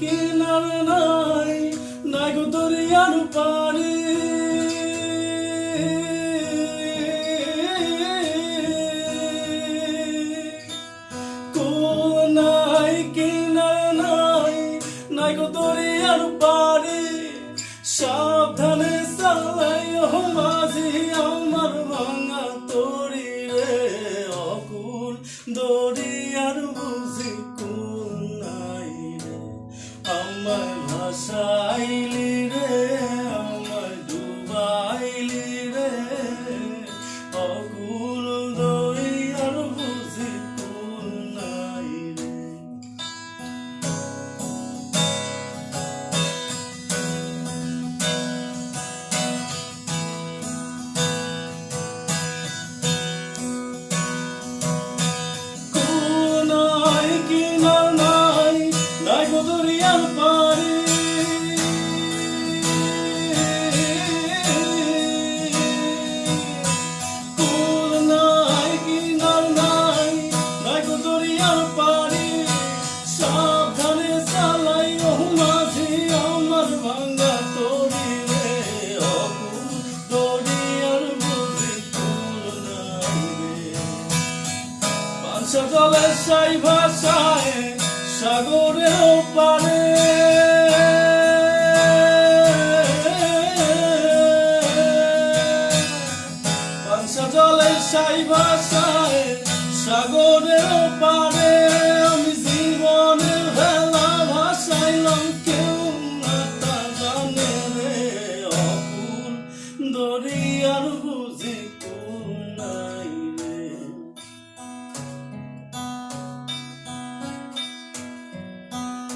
কিনারে নাই নাই গো দরিয়ার পারে নাই, কিনারে নাই নাই গো দরিয়ার পারে সাবধানে চালাই মাঝি, আমার ভাঙা তরি রে অকুল দরিয়ার বুঝি। নাই আমায় ভাসাইলি জলে সাই ভাষায় সাগরেও পারে জলে সাই ভাষায়